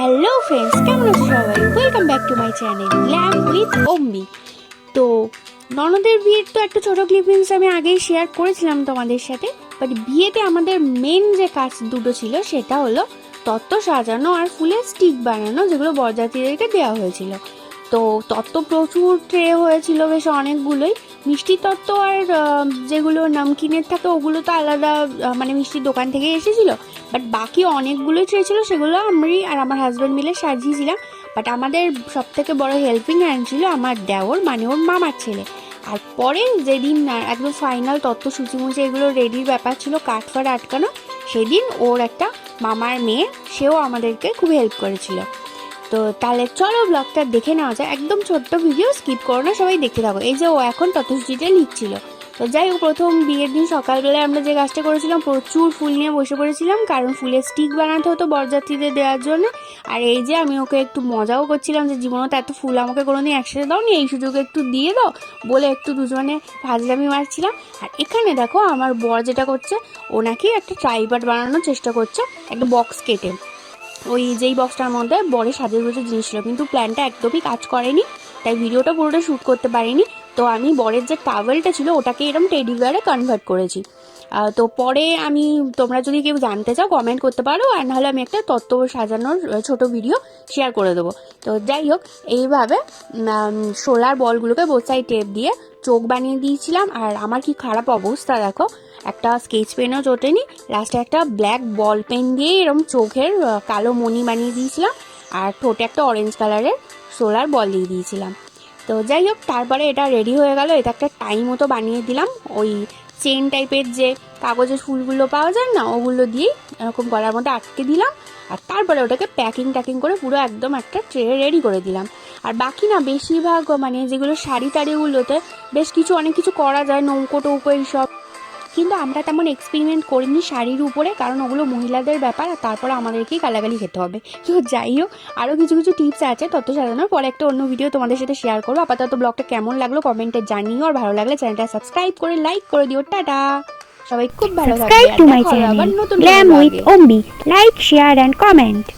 Hello friends কেমন আছো সবাই? Welcome back to my channel lamp with Ambi তো, ননদের বিয়ের তো একটা ছোটো ক্লিপিংস আমি আগেই শেয়ার করেছিলাম তোমাদের সাথে বাট বিয়েতে আমাদের মেন যে কাজ দুটো ছিল, সেটা হলো তত্ত্ব সাজানো আর ফুলের স্টিক বানানো, যেগুলো বরযাত্রীদেরকে দেওয়া হয়েছিল। তো তত্ত্ব প্রচুর ট্রে হয়েছিল বেশ অনেকগুলোই। মিষ্টি তত্ত্ব আর যেগুলো নামকিনের থাকে, ওগুলো তো আলাদা মানে মিষ্টির দোকান থেকে এসেছিল। বাট বাকি অনেকগুলোই ট্রে ছিল সেগুলো আমি আর আমার হাজব্যান্ড মিলে সাজিয়েছিলাম। বাট আমাদের সব থেকে বড় হেল্পিং হ্যান্ড ছিল আমার দেওর মানে ওর মামার ছেলে। আর পরে যেদিন একদম ফাইনাল তত্ত্ব সূচি মুচি এগুলো রেডির ব্যাপার ছিল, কাঠ ফাট আটকানো, সেদিন ওর একটা মামার মেয়ে, সেও আমাদেরকে খুব হেল্প করেছিল। তো তাহলে চলো ব্লগটা দেখে নেওয়া যায় একদম ছোট্ট ভিডিও স্কিপ করো না, সবাই দেখতে থাকো। এই যে ও এখন তথ্যসূচিটা লিখছিল। তো যাই হোক, প্রথম বিয়ের দিন সকালবেলায় আমরা যে কাজটা করেছিলাম, প্রচুর ফুল নিয়ে বসে পড়েছিলাম, কারণ ফুলের স্টিক বানাতে হতো বরযাত্রীদের দেওয়ার জন্য। আর এই যে আমি ওকে একটু মজাও করছিলাম যে জীবনে তো এত ফুল আমাকে কোনোদিন একসাথে দাও নি এই সুযোগে একটু দিয়ে দাও বলে একটু দুজনে ফাজলামি মারছিলাম। আর এখানে দেখো, আমার বর যেটা করছে, ও নাকি একটা ট্রাইপাড বানানোর চেষ্টা করছে, একটা বক্স কেটে। ওই যেই বক্সটার মধ্যে বড় সাজের গুজের জিনিস ছিল, কিন্তু প্ল্যানটা একদমই কাজ করেনি। তাই ভিডিওটা পুরোটা শ্যুট করতে পারিনি। তো আমি বরের যে টাওয়েলটা ছিল, ওটাকে এরকম টেডি বিয়ারে কনভার্ট করেছি। তো পরে আমি, তোমরা যদি কেউ জানতে চাও কমেন্ট করতে পারো, আর নাহলে আমি একটা তত্ত্ব সাজানোর ছোট ভিডিও শেয়ার করে দেবো। তো যাই হোক, এইভাবে সোলার বলগুলোকে বোথ সাইড টেপ দিয়ে চোখ বানিয়ে দিয়েছিলাম, আর আমার কি খারাপ অবস্থা দেখো? একটা স্কেচ পেনও জোটেনি লাস্টে একটা ব্ল্যাক বল পেন দিয়ে এরকম চোখের কালো মণি বানিয়ে দিয়েছিলাম, আর ঠোঁটে একটা অরেঞ্জ কালারের সোলার বল দিয়ে দিয়েছিলাম। তো যাই হোক, তারপরে এটা রেডি হয়ে গেল, এটা একটা টাইম মতো বানিয়ে দিলাম। ওই চেন টাইপের যে কাগজের ফুলগুলো পাওয়া যায় না, ওগুলো দিয়ে এরকম গলার মধ্যে আটকে দিলাম, আর তারপরে ওটাকে প্যাকিং ট্যাকিং করে পুরো একদম একটা ট্রে রেডি করে দিলাম। আর বাকি না বেশিরভাগ মানে যেগুলো শাড়ি টাড়িগুলোতে বেশ কিছু অনেক কিছু করা যায় নৌকো টৌকো এইসব। কিন্তু আমরা তেমন এক্সপেরিমেন্ট করিনি শাড়ির উপরে কারণ ওগুলো মহিলাদের ব্যাপার আর তারপরে আমাদেরকেই গালাগালি খেতে হবে। তো যাই হোক আরও কিছু কিছু টিপস আছে তত সাজানোর পরে একটা অন্য ভিডিও তোমাদের সাথে শেয়ার করব। আপাতত ব্লগটা কেমন লাগল কমেন্টে জানিও। আর ভালো লাগলে চ্যানেলটা সাবস্ক্রাইব করে লাইক করে দিও। টাটা! সবাই খুব ভালো থাকবে। নতুন Glam কোনো with vlog